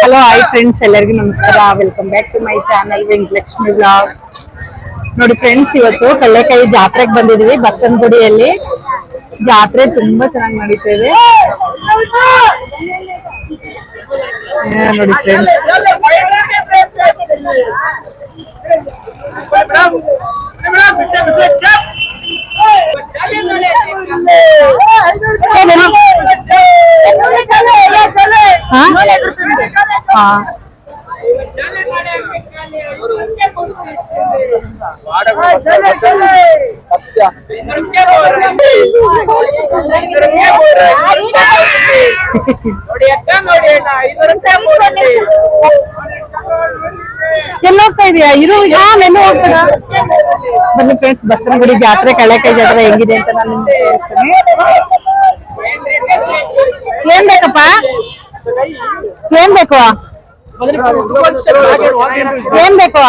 Hello hi friends ಎಲ್ಲರಿಗೂ ನಮಸ್ಕಾರ. Welcome back to my channel Venkatalakshmi blog ನೋಡಿ friends ಇವತ್ತು ಕಳ್ಳೆಕಾಯಿ ಜಾತ್ರೆಗೆ ಬಂದಿದ್ವಿ ಬಸವನಗುಡಿಯಲ್ಲಿ. ಜಾತ್ರೆ ತುಂಬಾ ಚೆನ್ನಾಗಿ ನಡೀತಾ ಇದೆ. ಆ, ನೋಡಿ ಫ್ರೆಂಡ್ಸ್ ಹಾ ಎಲ್ಲ ಹೋಗ್ತಾ ಇದೀಯಾ? ಇರು ನಾನು ಎಲ್ಲೂ ಹೋಗ್ತಾನ ಬನ್ನಿ ಫ್ರೆಂಡ್ಸ್ ಬಸವನಗುಡಿ ಜಾತ್ರೆ ಕಳೆಕಾಯಿ ಜಾತ್ರೆ ಹೆಂಗಿದೆ ಅಂತ ನಾನು ನಿಮ್ಗೆ ಏನ್ ಬೇಕಪ್ಪ? ಏನ್ ಬೇಕು? ಏನ್ ಬೇಕು?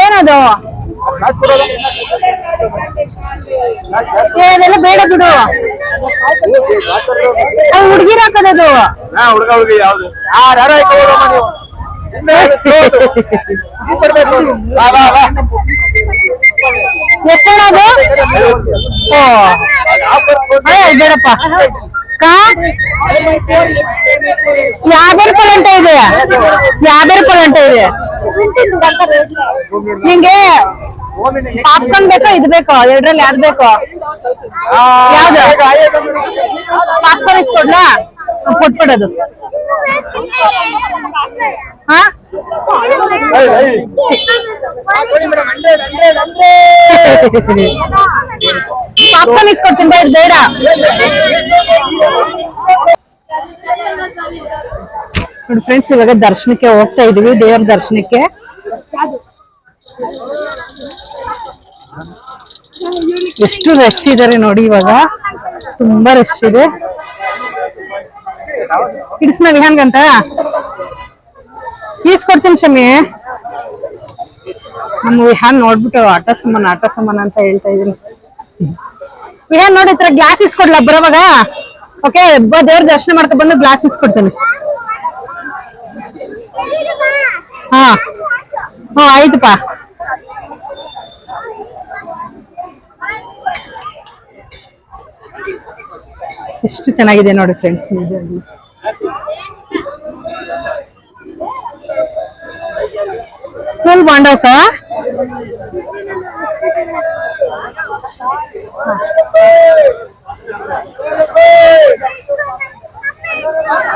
ಏನದು? ಏನೆಲ್ಲ ಬೇಡ ಬಿಡು. ಅದು ಹುಡುಗಿರ ಹಾಕದದು ಹುಡುಗ ಹುಡುಗಿ ಯಾವ್ದು? ಯಾರು ಎಷ್ಟಣ ಅದು? ಓ. ಬೇಡಪ್ಪ. ಕಾ? ಯಾವ್ದಾರು ಪಲಂಟ ಇದೆ. ಯಾವ್ದಾರು ಪಲಂಟ ಇದೆ. ನಿಂಗೆ ಪಾಪ್ಕಾರ್ನ್ ಬೇಕಾ ಇದು ಬೇಕೋ? ಎರಡ್ರಲ್ಲಿ ಯಾವ್ದು ಬೇಕೋ? ಯಾವ್ದು? ಪಾಪ್ಕಾರ್ನ್ ಇಸ್ಕೊಡ್ಲಾ? ಕೊಟ್ಬಿಡೋದು. ಹಾ? ಪಾಪ್ಕಾರ್ನ್ ಇಸ್ಕೊಡ್ತೀನಿ ಬೇಡ ಬೇಡ. ನೋಡಿ ಫ್ರೆಂಡ್ಸ್ ಇವಾಗ ದರ್ಶನಕ್ಕೆ ಹೋಗ್ತಾ ಇದೀವಿ, ದೇವರ ದರ್ಶನಕ್ಕೆ. ಎಷ್ಟು ರಶ್ ಇದಾರೆ ನೋಡಿ ಇವಾಗ. ತುಂಬಾ ರಶ್ ಇದೆ. ಇಡಿಸ್ನ ಈಸ್ ಈಸ್ಕೊಡ್ತೀನಿ ಶಮಿ. ನಮ್ಮ ವಿಹಾನ್ ನೋಡ್ಬಿಟ್ಟು ಆಟ ಸಮಾನ ಆಟ ಸಮಾನ ಅಂತ ಹೇಳ್ತಾ ಇದೀನಿ. ವಿಹಾನ್ ನೋಡಿ ತರ ಗ್ಲಾಸ್ ಇಸ್ಕೊಡ್ಲ ಬರೋವಾಗ? ಓಕೆ ದೇವ್ರ ದರ್ಶನ ಮಾಡ್ತಾ ಬಂದು ಗ್ಲಾಸ್ ಇಸ್ಕೊಡ್ತೀನಿ ಹಾ. ಹ್ಞೂ ಆಯ್ತಪ್ಪ. ಎಷ್ಟು ಚೆನ್ನಾಗಿದೆ ನೋಡಿ ಫ್ರೆಂಡ್ಸ್ ನಿಜವಾಗಿ ಫುಲ್ ಬಾಂಡವಕ್ಕ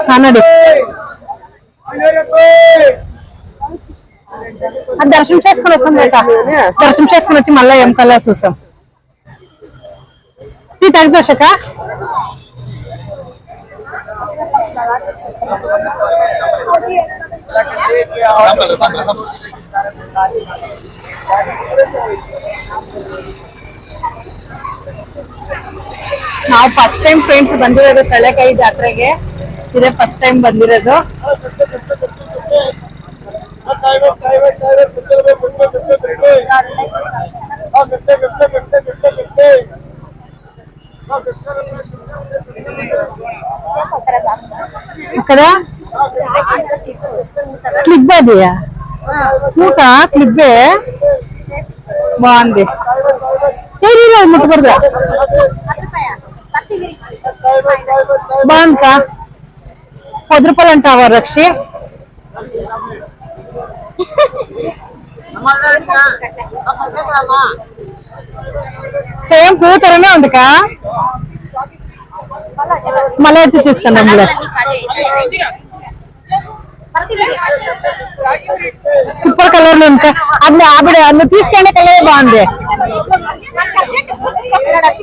ಹಾ ನೋಡಿ. చేసుకుని వస్తాం కదా దర్శనం చేసుకుని వచ్చి మళ్ళీ ఏం కల్లా చూస్తాం టీ తగ్గిపోషక ನಾವು ಫಸ್ಟ್ ಟೈಮ್ ಫ್ರೆಂಡ್ಸ್ ಬಂದಿರೋದು ಕಳೆಕಾಯಿ ಜಾತ್ರೆಗೆ ಇದೇ ಫಸ್ಟ್ ಟೈಮ್ ಬಂದಿರೋದು అక్కడ క్లిప్ అది మూట క్లిబ్బే బాగుంది. ఏది ముట్టకూడదు బాగుంది పది రూపాయలు అంటావా రక్షి? సేమ్ పూతరనే ఉంది కా మళ్ళీ వచ్చి తీసుకుందాం సూపర్ కలర్లో ఉంటా అది ఆవిడ నువ్వు తీసుకునే కలర్ బాగుంది.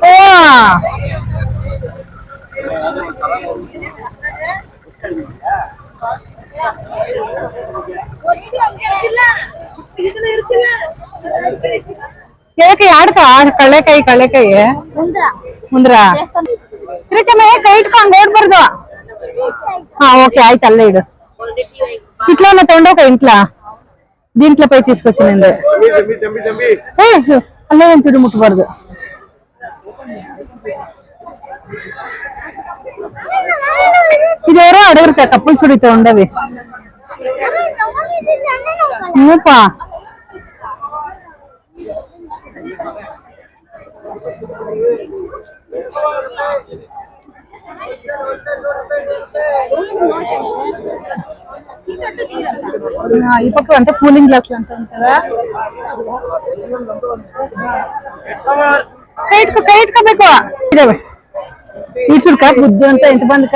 ఓ ಕೇಳಕ್ಕೆ ಯಾಡ್ಕ ಕಳ್ಳೆಕಾಯಿ ಕಳ್ಳೆಕಾಯಿ ಮುಂದ್ರ ತಿರುಚಮ್ಮ ಕೈ ಇಟ್ಕೊಂಡ್ ಓಡ್ಬಾರ್ದು ಹಾ ఓకే ಆಯ್ತು ಅಲ್ಲೇ ಇಡು ఇట్లా ఉన్న తొండొక ఇంట్లో దీంట్లో పోయి తీసుకొచ్చింది జంబి జంబి జంబి ఏ అల్లే ఏం చూడు ముట్టబడదు ಇದೆವರೋ ಅಡಗ್ರ ನೋಡ್ಕ ಕಪ್ಪಲ್ ಸುಡಿ ತಗೊಂಡವಿ. ಹ್ಞೂಪ ಈ ಅಂತ ಕೂಲಿಂಗ್ ಗ್ಲಾಸ್ ಅಂತ ಅಂತಾರ. ಕೈ ಇಟ್ಕೋ, ಕೈ ಇಟ್ಕೋಬೇಕು. ಇದಾವೆ. ಈ ಸುಡ್ಕ ಬುದ್ದು ಅಂತ ಎಂತ ಬಂದ್ಕ?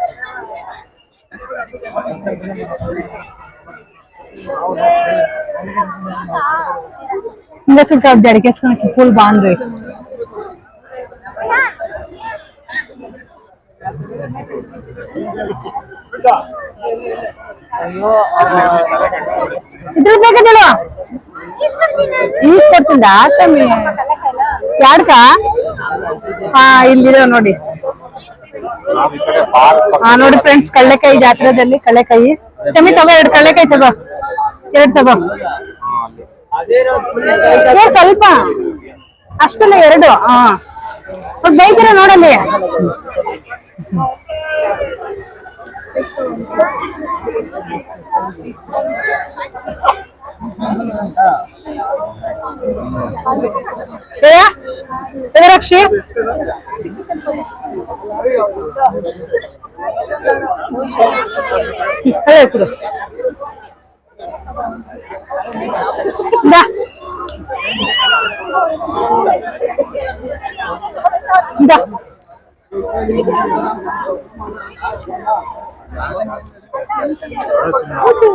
ఇంకా చుట్టూ జడికేసుకుని పూలు బాగుంది ఇద్దరు ಬೇಕದಿಲ್ಲ ಈಸ್ಕೊಡ್ತಿಂದ ಸ್ವಾಮಿ ಯಾಡ್ಕ ಹಾ ಇಲ್ಲಿದೆ ನೋಡಿ ಹಾ ನೋಡಿ ಫ್ರೆಂಡ್ಸ್ ಕಳ್ಳೆಕಾಯಿ ಜಾತ್ರೆಯಲ್ಲಿ ಕಳ್ಳೆಕಾಯಿ. ಚಮಿ ತಗೋ, ಎರಡು ಕಳ್ಳೆಕಾಯಿ ತಗೋ. ಎರಡು ತಗೋ. ಸ್ವಲ್ಪ. ಅಷ್ಟಲ್ಲ, ಎರಡು. ಹಾ ಸ್ವಲ್ಪ ಬೇಯ್ತೀರ రక్షి అదే ఇప్పుడు ఇంకా ಕೊಡು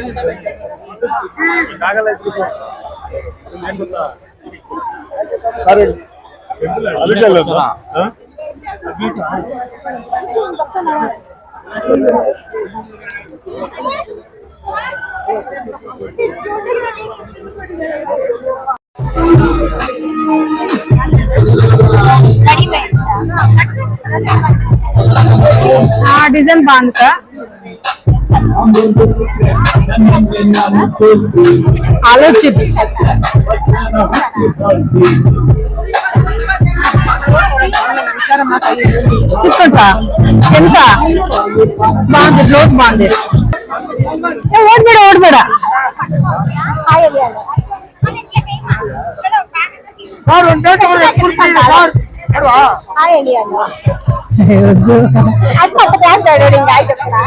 ಇಂದ. ಇಂದ. ఆ డిజైన్ బాగుంది? కా చిప్స్ తీసుకుంటా. ఎంత? బాగుంది బ్లౌజ్ బాగుంది. ఏ, ఓడ్ಬೇಡ సార్ రెండు డేట్ ఎవరు ఎప్పుడు సార్ అండి అది కొత్త క్లాస్ చదవడు ఇంకా చెప్తా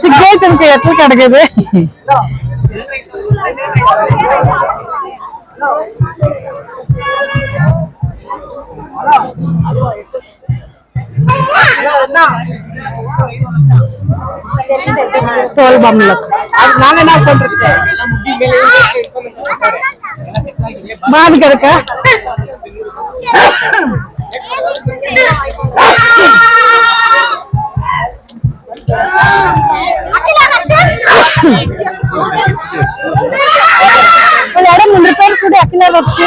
సిగ్గైతే ఇంకా ఎట్లా కడగదు தோல் பொம்மலுக்கு நான் என்ன பண்றது? பாதிக்க இருக்கா ஒரு இடம் மூன்று பேர் அக்கிலா வச்சு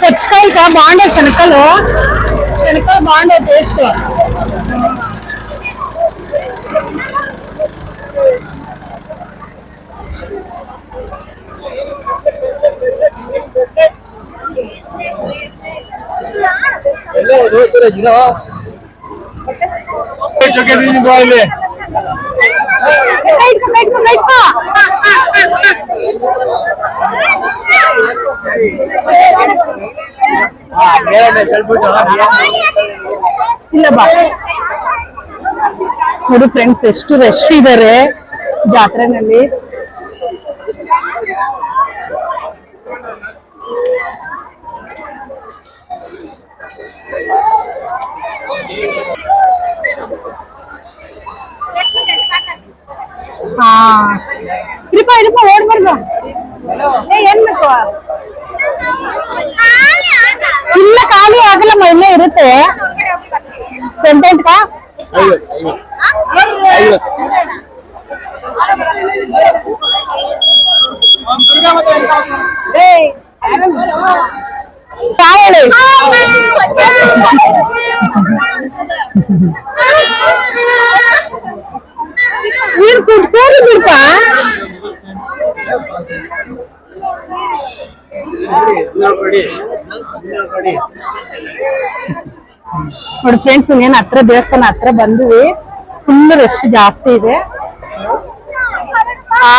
తెచ్చుకోక బాగుండే శనకలు శనకలు బాగుండే టేస్ట్ చక్కర ಇಲ್ಲ ಬಾ. ನೋಡಿ ಫ್ರೆಂಡ್ಸ್ ಎಷ್ಟು ರಶ್ ಇದಾರೆ ಜಾತ್ರೆನಲ್ಲಿ. ಹಾ. ಇರುತ್ತೆ ಎಂಟೆಂಟ್ಕ ಕಾಯಳಿ ನೀನ್ ಕುಟ್ಕೋರಿ ಬಿಡ್ಪ ನೋಡಿ ಫ್ರೆಂಡ್ಸ್ ಇನ್ನೇನ್ ಹತ್ರ ದೇವಸ್ಥಾನ ಹತ್ರ ಬಂದ್ವಿ ಫುಲ್ ರಶ್ ಜಾಸ್ತಿ ಇದೆ ಹಾ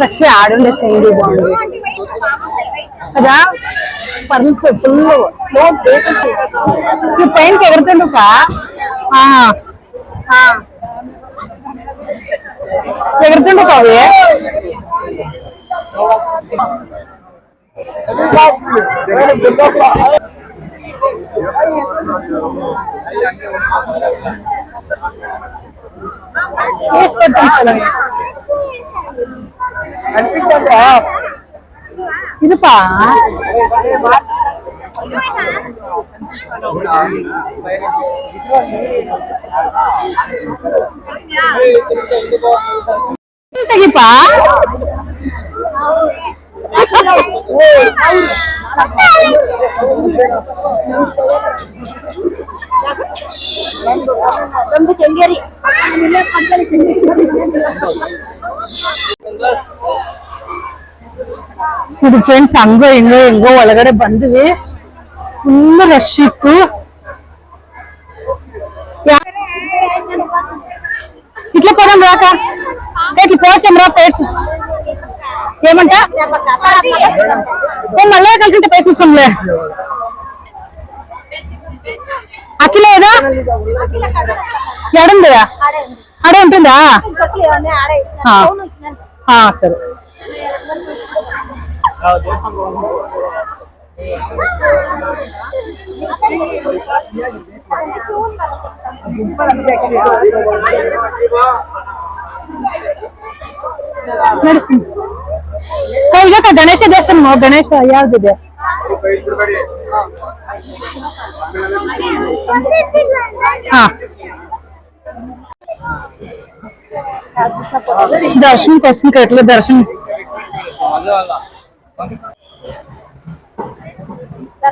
లక్ష ఆడుండే చేయండి బాగుంది కదా పర్ల్స్ ఫుల్ నువ్వు పైనకి ఎగురుతుండుక ఎగురుతుండు అవి వేసుకొట్టాం ఇదిపా ತೆಗಿಪಾ ಇದು ಫ್ರೆಂಡ್ಸ್ ಹಂಗೋ ಹಿಂಗೋ ಹಿಂಗೋ ಒಳಗಡೆ ಬಂದ್ವಿ ఫుల్ రష్ ఇట్లా పోదాం రాక ఇట్లా పోవచ్చాం రా పేర్స్ ఏమంటే? మళ్ళీ కలిసి పేరు చూస్తాంలే. అఖిల ఏదా? ఎడుంది అడే ఉంటుందా? సరే. ಈಗ ಗಣೇಶ ದೇವಸ್ಥಾನ ಗಣೇಶ ಯಾವ್ದಿದೆ ಹಾ दर्शन कसं कटलं दर्शन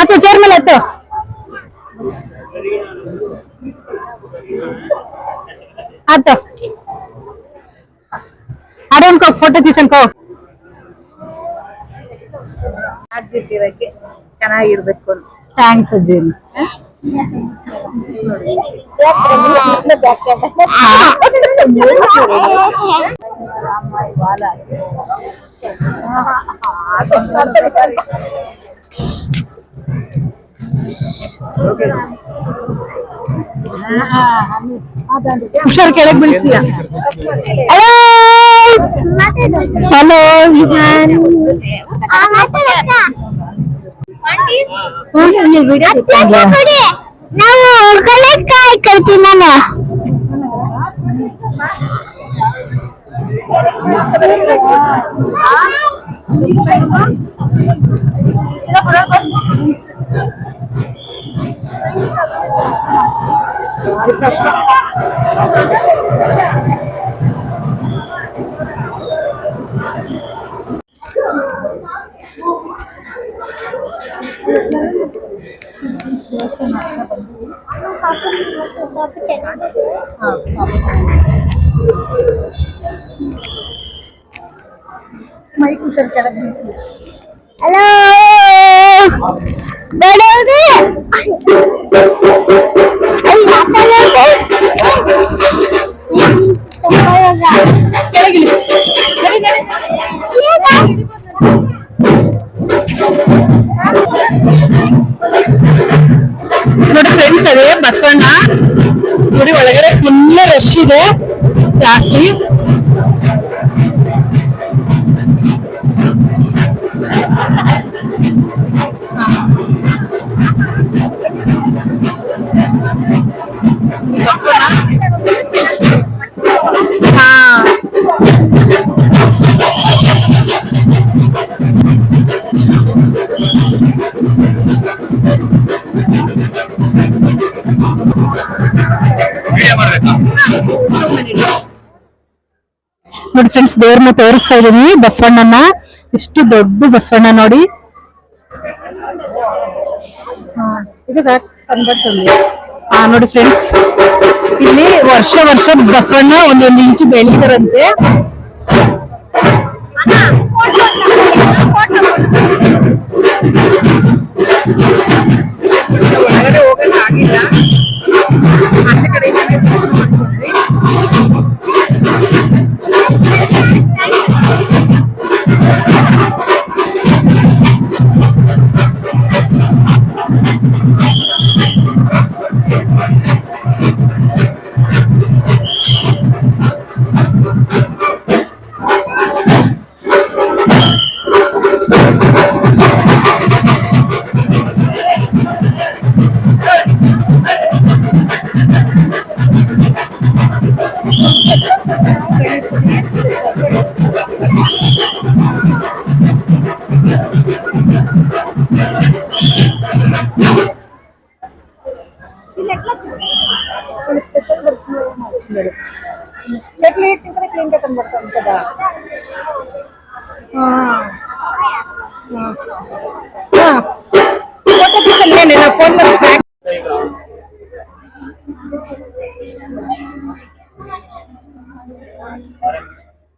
अतो चेयर में लेते अतो अरे उनको फ़ोटो चीज़ उनको आज दिल के रखे चना ये रुपए को थैंक्स अजीन ಹುಷಾರ್ ಕೆಳಗ್ ಬೀಳ್ತೀಯ ಹಲೋ ವಿಡಿಯೋ ನಾವು ಕಲೆಕ್ಕಾಯಿ ಕಲ್ತೀನಿ ನಾನು Sila pura pas. Terima kasih. ಬಡವ್ರೆ ನೋಡಿ ಫ್ರೆಂಡ್ಸ್ ಅದೇ ಬಸವಣ್ಣ ನೋಡಿ ಒಳಗಡೆ ಫುಲ್ ರಶ್ ಇದೆ ಜಾಸ್ತಿ ನೋಡಿ ಫ್ರೆಂಡ್ಸ್ ದೇವ್ರನ್ನ ತೋರಿಸ್ತಾ ಇದೀನಿ ಬಸವಣ್ಣನ ಎಷ್ಟು ದೊಡ್ಡ ಬಸವಣ್ಣ ನೋಡಿ ಹಾ ನೋಡಿ ಫ್ರೆಂಡ್ಸ್ ಇಲ್ಲಿ ವರ್ಷ ವರ್ಷ ಬಸವಣ್ಣ ಒಂದೊಂದು ಇಂಚು ಬೆಳೀತಾರಂತೆ ಒಳಗಡೆ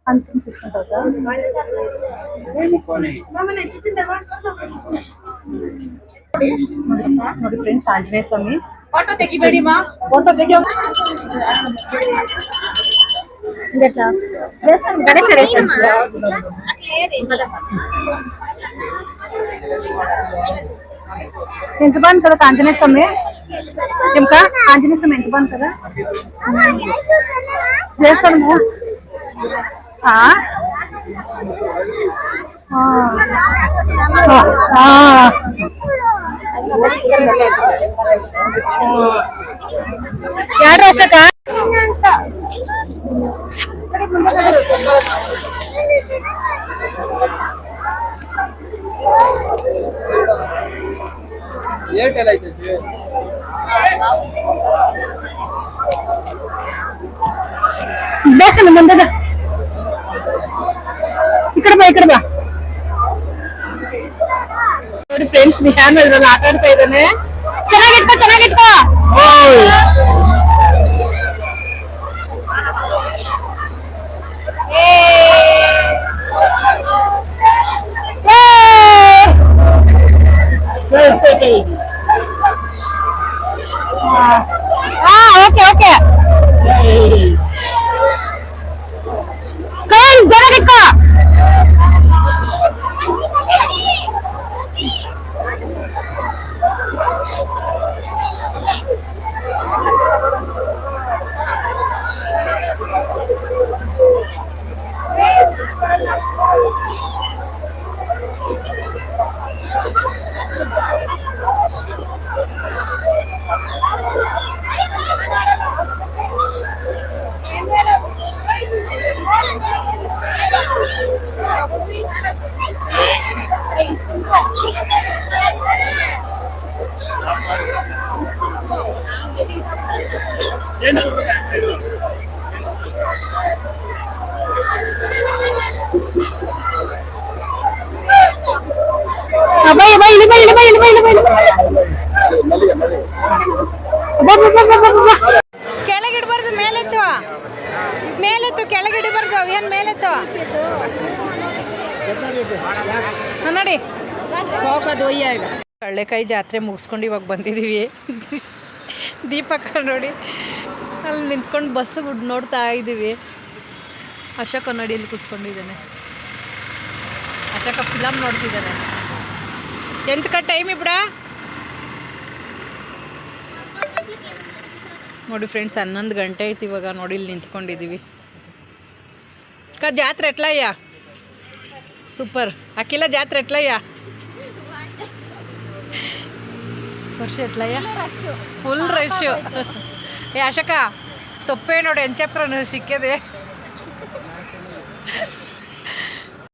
అంతం చూసుకుంటావు ನೋಡಿ ಫ್ರೆಂಡ್ಸ್ ಆಂಜನೇಯ ಸ್ವಾಮಿ ಫೋಟೋ ತೆಗಿಬೇಡಿ ಮಾ ಫೋಟೋ ತೆಗಿಯೋ ಗಣೇಶ ఎంత బాగుంది కదా ఆంజనేయ స్వామి? ఇంకా ఆంజనేయ స్వామి ఎంత బాగుంది కదా? చేస్తాను ఆ? ఆ. ఆ. ಯಾರು ಅಶೋಕ ಏರ್ಟೆಲ್ ಐತೆ ಅಜ್ಜಿ. ಮುಂದದ ಈ ಕಡೆ ಬಾ, ಈ ಕಡೆ ಬಾ ನೋಡಿ ಫ್ರೆಂಡ್ಸ್ ನಿಶಾನ್ ಇದ್ರಲ್ಲಿ ಆಟ ಆಡ್ತಾ ಇದ್ದಾನೆ ಚೆನ್ನಾಗಿಟ್ಕೋ ಚೆನ್ನಾಗಿಟ್ಕೋ ಹಾ അപ്പൊ ഇവ ഇനിമ ഇനിമ ಕಳ್ಳೆಕಾಯಿ ಜಾತ್ರೆ ಮುಗಿಸ್ಕೊಂಡು ಇವಾಗ ಬಂದಿದ್ದೀವಿ ದೀಪಕ ನೋಡಿ ಅಲ್ಲಿ ನಿಂತ್ಕೊಂಡು ಬಸ್ಸು ನೋಡ್ತಾ ಇದ್ದೀವಿ ಅಶೋಕ ನೋಡಿ ಇಲ್ಲಿ ಕೂತ್ಕೊಂಡಿದ್ದಾನೆ ಅಶೋಕ ಫಿಲಮ್ ನೋಡ್ತಿದ್ದಾನೆ ಎಂತಕ ಟೈಮ್ ಇಬ್ಡ ನೋಡಿ ಫ್ರೆಂಡ್ಸ್ ಹನ್ನೊಂದು ಗಂಟೆ ಆಯ್ತು ಇವಾಗ ನೋಡಿ ಇಲ್ಲಿ ನಿಂತ್ಕೊಂಡಿದ್ದೀವಿ ಅಕ್ಕ ಜಾತ್ರೆ ಎಟ್ಲಯ್ಯ ಸೂಪರ್ ಅಕ್ಕಿಲ್ಲ ಜಾತ್ರೆ ಎಟ್ಲಯ್ಯ వర్ష ఎట్లయ్యా ఫుల్ రష్ ఏ అశక తొప్పేనోడు ఏం చెప్పరా నువ్వు సిక్కేదే